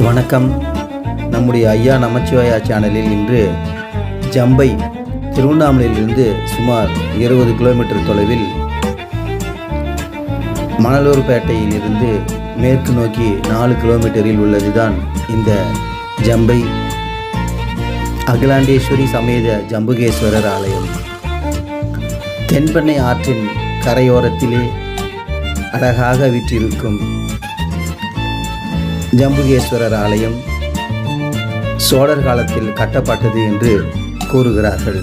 வணக்கம். நம்முடைய ஐயா நமச்சிவாயா சேனலில் இன்று ஜம்பை திருவண்ணாமலையிலிருந்து சுமார் இருபது கிலோமீட்டர் தொலைவில் மணலூர்பேட்டையில் இருந்து மேற்கு நோக்கி நாலு கிலோமீட்டரில் உள்ளதுதான் இந்த ஜம்பை. அகிலாண்டேஸ்வரி சமேத ஜம்புகேஸ்வரர் ஆலயம். தென்பெண்ணை ஆற்றின் கரையோரத்திலே அழகாக விற்றிருக்கும் ஜம்புகேஸ்வரர் ஆலயம் சோழர் காலத்தில் கட்டப்பட்டது என்று கூறுகிறார்கள்.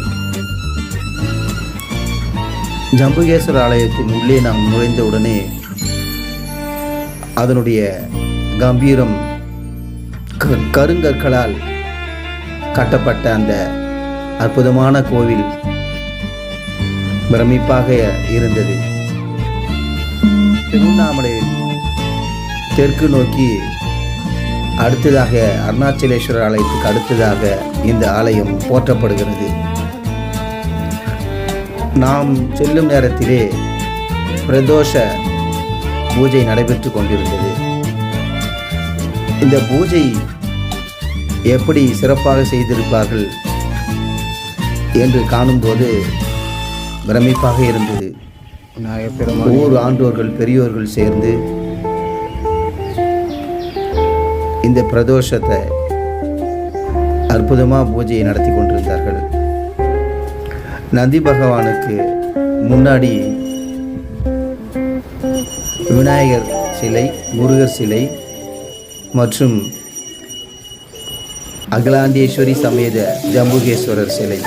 ஜம்புகேஸ்வரர் ஆலயத்தின் உள்ளே நாம் நுழைந்தவுடனே அதனுடைய கம்பீரம் கருங்கற்களால் கட்டப்பட்ட அந்த அற்புதமான கோவில் பிரமிப்பாக இருந்தது. திருவண்ணாமலை தெற்கு நோக்கி அடுத்ததாக அருணாச்சலேஸ்வரர் ஆலயத்துக்கு அடுத்ததாக இந்த ஆலயம் போற்றப்படுகிறது. நாம் செல்லும் நேரத்திலே பிரதோஷ பூஜை நடைபெற்று கொண்டிருந்தது. இந்த பூஜை எப்படி சிறப்பாக செய்திருப்பார்கள் என்று காணும்போது பிரமிப்பாக இருந்தது. ஊர் ஆண்டோர்கள் பெரியோர்கள் சேர்ந்து இந்த பிரதோஷத்தை அற்புதமாக பூஜையை நடத்தி கொண்டிருந்தார்கள். நந்தி பகவானுக்கு முன்னாடி விநாயகர் சிலை முருகர் சிலை மற்றும் அகிலாந்தேஸ்வரி சமேத ஜம்புகேஸ்வரர் சிலை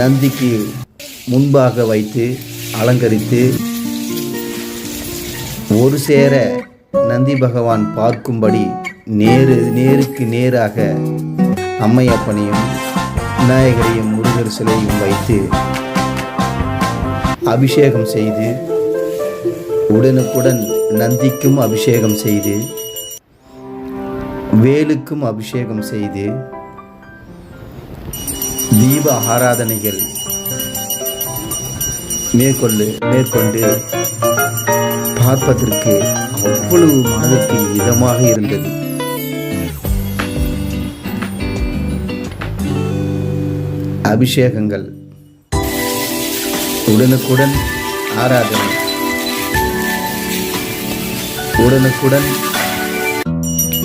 நந்திக்கு முன்பாக வைத்து அலங்கரித்து ஒரு சேர நந்தி பகவான் பார்க்கும்படி நேரு நேருக்கு நேராக அம்மையப்பனையும் விநாயகரையும் முருகர் சிலையும் வைத்து அபிஷேகம் செய்து உடனுக்குடன் நந்திக்கும் அபிஷேகம் செய்து வேலுக்கும் அபிஷேகம் செய்து தீப ஆராதனைகள் மேற்கொண்டு மேற்கொண்டு பார்ப்பதற்கு அவ்வளவு மனதிற்கு இதமாக இருந்தது. அபிஷேகங்கள். உடனுக்குடன் ஆராதனை. உடனுக்குடன்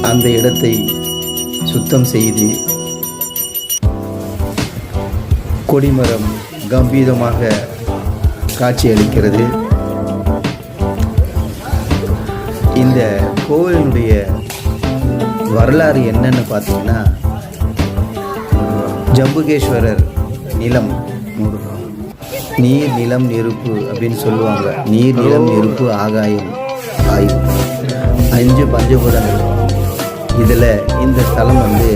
அந்த இடத்தை சுத்தம் செய்து கொடிமரம் கம்பீரமாக காட்சியளிக்கிறது. இந்த கோவிலுடைய வரலாறு என்னன்னு பார்த்தீங்கன்னா ஜம்புகேஸ்வரர் நிலம் நீர் நிலம் நெருப்பு அப்படின்னு சொல்லுவாங்க. நீர் நிலம் நெருப்பு ஆகாயம் ஆய்வு அஞ்சு பஞ்சபூதங்கள். இதில் இந்த ஸ்தலம் வந்து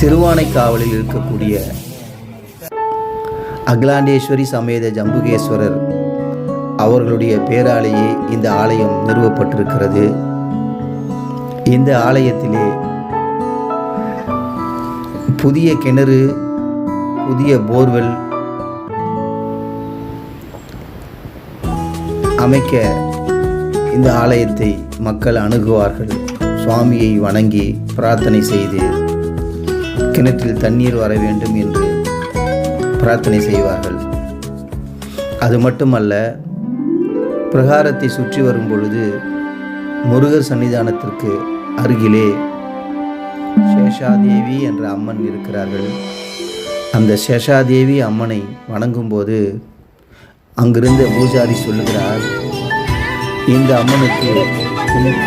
திருவானைக்காவலில் இருக்கக்கூடிய அகிலாண்டேஸ்வரி சமேத ஜம்புகேஸ்வரர் அவர்களுடைய பேராலேயே இந்த ஆலயம் நிறுவப்பட்டிருக்கிறது. இந்த ஆலயத்திலே புதிய கிணறு புதிய போர்வெல் அமைக்க இந்த ஆலயத்தை மக்கள் அணுகுவார்கள். சுவாமியை வணங்கி பிரார்த்தனை செய்து கிணற்றில் தண்ணீர் வர வேண்டும் என்று பிரார்த்தனை செய்வார்கள். அது மட்டுமல்ல பிரகாரத்தை சுற்றி வரும் பொழுது முருகர் சன்னிதானத்திற்கு அருகிலே சேஷாதேவி என்ற அம்மன் இருக்கிறார்கள். அந்த சேஷாதேவி அம்மனை வணங்கும்போது அங்கிருந்த பூஜாரி சொல்லுகிறார் இந்த அம்மனுக்கு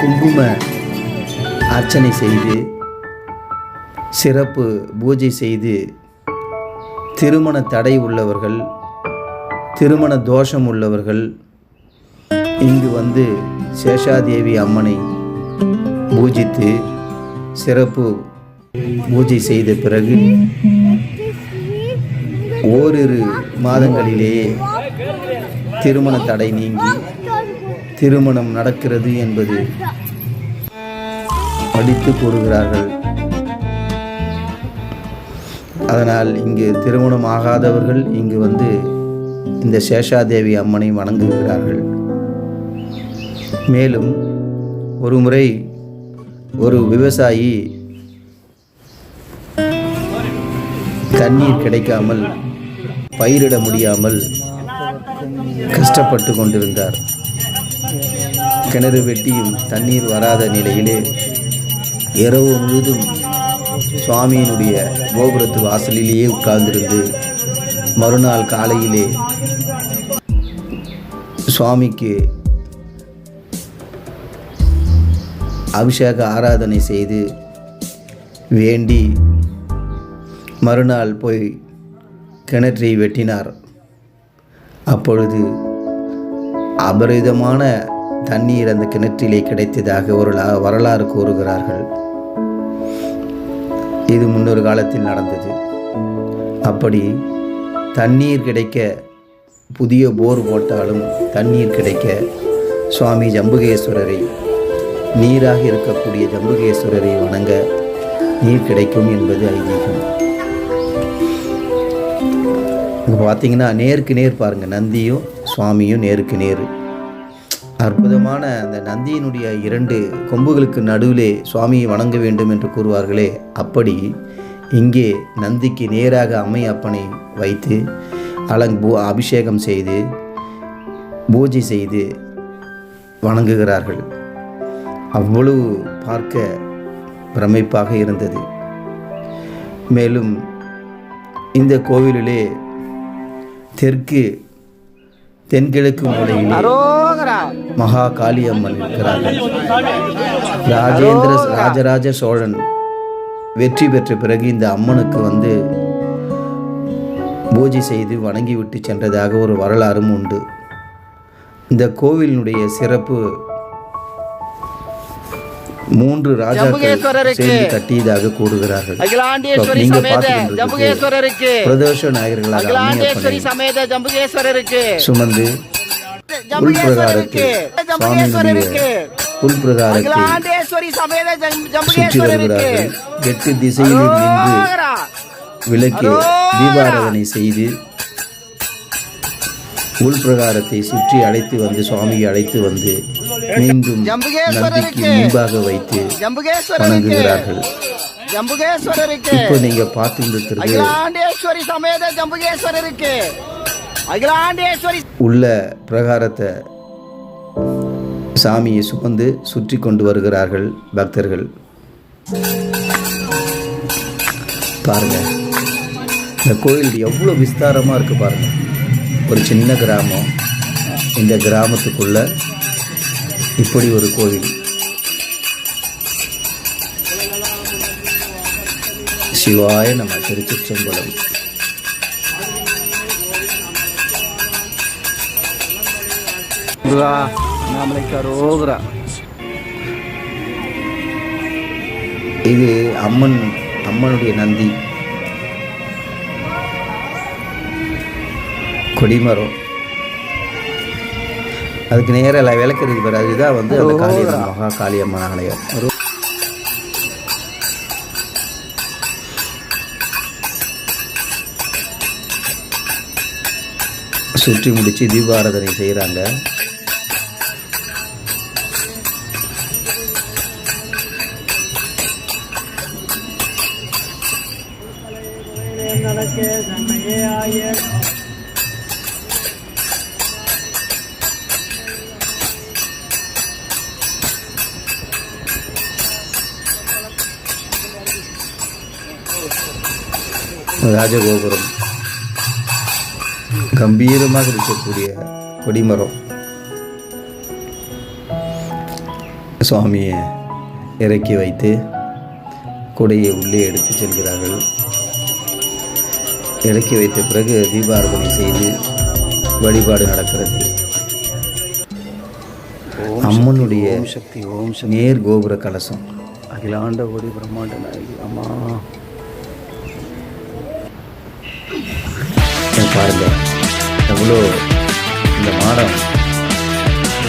குங்கும அர்ச்சனை செய்து சிறப்பு பூஜை செய்து திருமண தடை உள்ளவர்கள் திருமண தோஷம் உள்ளவர்கள் இங்கு வந்து சேஷாதேவி அம்மனை பூஜித்து சிறப்பு பூஜை செய்த பிறகு ஓரிரு மாதங்களிலேயே திருமண தடை நீங்கி திருமணம் நடக்கிறது என்பது படித்து கூறுகிறார்கள். அதனால் இங்கு திருமணம் ஆகாதவர்கள் இங்கு வந்து இந்த சேஷாதேவி அம்மனை வணங்குகிறார்கள். மேலும் ஒரு முறை ஒரு விவசாயி தண்ணீர் கிடைக்காமல் பயிரிட முடியாமல் கஷ்டப்பட்டு கொண்டிருந்தார். கிணறு வெட்டியும் தண்ணீர் வராத நிலையிலே இரவு முழுதும் சுவாமியினுடைய கோபுரத்து வாசலிலேயே உட்கார்ந்திருந்து மறுநாள் காலையிலே சுவாமிக்கு அபிஷேக ஆராதனை செய்து வேண்டி மறுநாள் போய் கிணற்றை வெட்டினார். அப்பொழுது அபரிதமான தண்ணீர் அந்த கிணற்றிலே கிடைத்ததாக ஒரு வரலாறு கூறுகிறார்கள். இது முன்னொரு காலத்தில் நடந்தது. அப்படி தண்ணீர் கிடைக்க புதிய போர் போட்டாலும் தண்ணீர் கிடைக்க சுவாமி ஜம்புகேஸ்வரரை நீராக இருக்கக்கூடிய ஜம்புகேஸ்வரரை வணங்க நீர் கிடைக்கும் என்பது ஐதீகம். இப்போ பார்த்தீங்கன்னா நேருக்கு நேர் பாருங்கள் நந்தியும் சுவாமியும் நேருக்கு நேர். அற்புதமான அந்த நந்தியினுடைய இரண்டு கொம்புகளுக்கு நடுவிலே சுவாமியை வணங்க வேண்டும் என்று கூறுவார்களே அப்படி இங்கே நந்திக்கு நேராக அம்மை அப்பனை வைத்து அலங் பூ அபிஷேகம் செய்து பூஜை செய்து வணங்குகிறார்கள். அவ்வளவு பார்க்க பிரமிப்பாக இருந்தது. மேலும் இந்த கோவிலிலே தெற்கு தென்கிழக்கு மூலையிலே மகா காளியம்மன் இருக்கிறார்கள். ராஜேந்திர ராஜராஜ சோழன் வெற்றி பெற்ற பிறகு இந்த அம்மனுக்கு வந்து பூஜை செய்து வணங்கிவிட்டு சென்றதாக ஒரு வரலாறும் உண்டு. இந்த கோவிலினுடைய சிறப்பு மூன்று ராஜாக்கள் சேர்ந்து கட்டியதாக அகிலாண்டேஸ்வரி நீங்க பிரதோஷ நாயகர்களாக சுமந்து சுவாமியினுடைய உள்பிரகாரத்தை சுற்றி வருகிறார்கள் எட்டு திசையிலும் நின்று. விளக்கி தீபாராதனை செய்து உள்பிரகாரத்தை சுற்றி அழைத்து வந்து சுவாமியை அழைத்து வந்து மீண்டும் நந்திக்கு முன்பாக வைத்து வணங்குகிறார்கள். ஜம்புகேஸ்வரருக்கு. இப்போ நீங்க பார்த்துட்டு இருக்கிறது அகிலாண்டேஸ்வரி சமேத ஜம்புகேஸ்வரருக்கு. அகிலாண்டேஸ்வரி உள்ள பிரகாரத்தை சாமியை சுமந்து சுற்றி கொண்டு வருகிறார்கள் பக்தர்கள். பாருங்க. இந்த கோயில் எவ்வளோ விஸ்தாரமாக இருக்கு பாருங்க. ஒரு சின்ன கிராமம். இந்த கிராமத்துக்குள்ள இப்படி ஒரு கோவில். சிவாய நம்ம திருச்சிற்றம்பலம். நாமளைக்கு அரோகரா இது அம்மன் அம்மனுடைய நந்தி. கொடிமரம். அதுக்கு நேரில் விளக்குறது பாரு. அதுதான் வந்து அந்த காளியம்மன் மகா காளியம்மன் ஆலயம். சுற்றி முடிச்சு தீபாராதனை செய்கிறாங்க ராஜகோபுரம். கம்பீரமாக இருக்கக்கூடிய கொடிமரம். சுவாமியை இறக்கி வைத்து கொடையை உள்ளே எடுத்து செல்கிறார்கள். இறக்கி வைத்த பிறகு தீபாராதனை செய்து வழிபாடு நடக்கிறது. அம்மனுடைய சக்தி ஓம் நேர் கோபுர கலசம். அகிலாண்ட கோடி பிரம்மாண்ட நாயகி. அம்மா. இங்க பாருங்க. எவ்வளோ இந்த மாடம்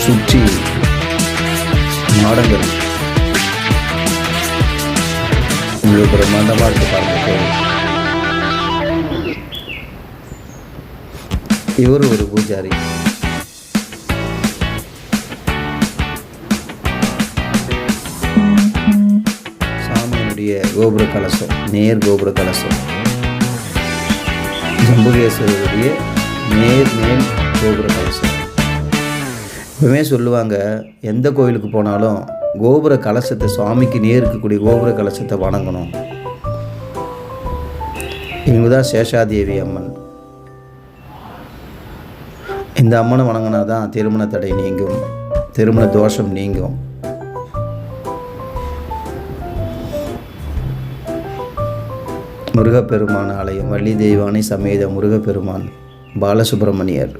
சுற்றி மாடங்கள். இவ்வளோ பிரம்மாண்டமாக இருக்கு பாருங்க கோவில் இவர் ஒரு பூஜாரி. ஜம்புகேஸ்வரருடைய கோபுர கலசம் நேர் கோபுர கலசம். ஜம்புகேஸ்வரருடைய நேர் மேல் கோபுர கலசம் எப்பவுமே சொல்லுவாங்க எந்த கோயிலுக்கு போனாலும் கோபுர கலசத்தை சுவாமிக்கு நேர் இருக்கக்கூடிய கோபுர கலசத்தை வணங்கணும். இவங்க தான் சேஷாதேவி அம்மன். இந்த அம்மனை வணங்கினா தான் திருமண தடை நீங்கும் திருமண தோஷம் நீங்கும். முருகப்பெருமான் ஆலயம் வள்ளி தெய்வானை சமேத முருகப்பெருமான் பாலசுப்பிரமணியர்.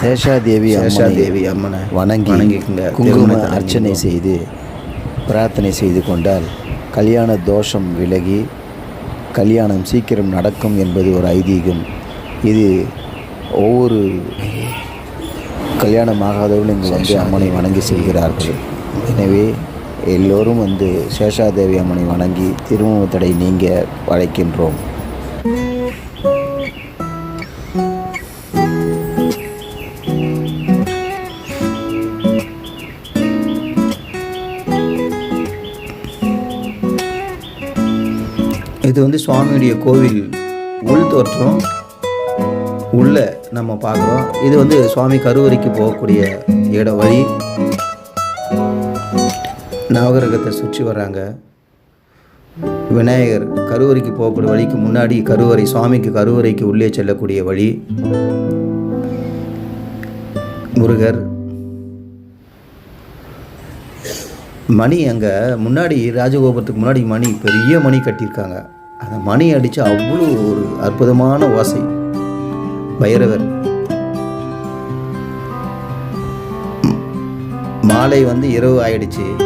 சேஷாதேவி சேஷாதேவி அம்மனை வணங்கி வணங்கிக்குங்க. குங்கும அர்ச்சனை. செய்து பிரார்த்தனை செய்து கொண்டால் கல்யாண தோஷம் விலகி கல்யாணம் சீக்கிரம் நடக்கும் என்பது ஒரு ஐதீகம் இது ஒவ்வொரு கல்யாணம் ஆகாதவர்களும் இங்கு வந்து அம்மனை வணங்கி செல்கிறார்கள் எனவே எல்லோரும் வந்து சேஷாதேவி அம்மனை வணங்கி திருமணத்தடை நீங்க அழைக்கின்றோம். இது வந்து சுவாமியுடைய கோவில் உள் தோற்றம். உள்ள நம்ம பார்க்குறோம். இது வந்து சுவாமி கருவறைக்கு போகக்கூடிய இட வழி. நவகிரகத்தை சுற்றி வர்றாங்க. விநாயகர் கருவறைக்கு போகக்கூடிய வழிக்கு முன்னாடி கருவறை சுவாமிக்கு கருவறைக்கு உள்ளே செல்லக்கூடிய வழி. முருகர். மணி அங்கே முன்னாடி ராஜகோபுரத்துக்கு முன்னாடி மணி பெரிய மணி கட்டியிருக்காங்க. அந்த மணி அடித்து அவ்வளோ ஒரு அற்புதமான ஓசை. பைரவர். மாலை வந்து இரவு ஆயிடுச்சு.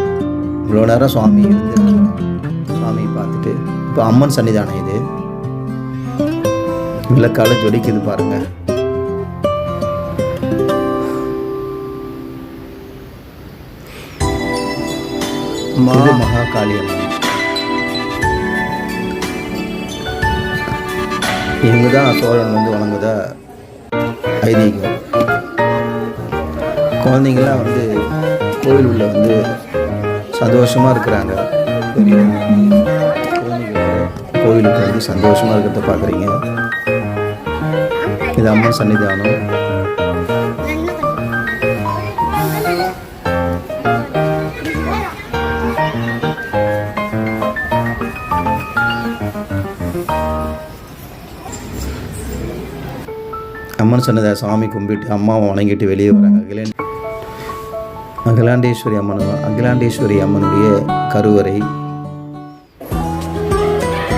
இவ்வளோ நேரம் சுவாமி இருந்து சுவாமியை பார்த்துட்டு இப்போ அம்மன் சன்னிதானம் இது. விளக்கால ஜொலிக்குது பாருங்க. இது மகாகாளி அம்மன். இவங்க தான் சோழன் வந்து வணங்குதா ஐதீகம். குழந்தைங்களாம் வந்து கோவில் உள்ள வந்து சந்தோஷமாக இருக்கிறாங்க. கோயிலுக்கு வந்து சந்தோஷமாக இருக்கிறத பார்க்குறீங்க. இது அம்மன் சன்னிதானம். அம்மன் சன்னதை சாமி கும்பிட்டு அம்மாவை வணங்கிட்டு வெளியே வராங்க. அகிலாண்டேஸ்வரி அம்மன் அகிலாண்டேஸ்வரி அம்மனுடைய கருவறை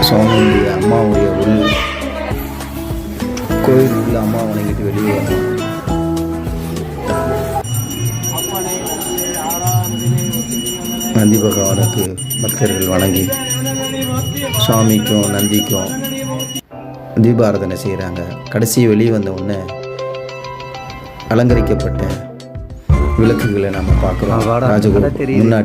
சுவாமியுடைய அம்மாவுடைய உள் கோயில் உள்ள அம்மா வணங்கிட்டு வெளியே நந்தி பகவானுக்கு பக்தர்கள் வணங்கி சுவாமிக்கும் நந்திக்கும் தீபாராதனை செய்கிறாங்க கடைசி வெளியே வந்த உடனே அலங்கரிக்கப்பட்ட விளக்குகளை நம்ம பார்க்குறோம் தெரியுது. முன்னாடி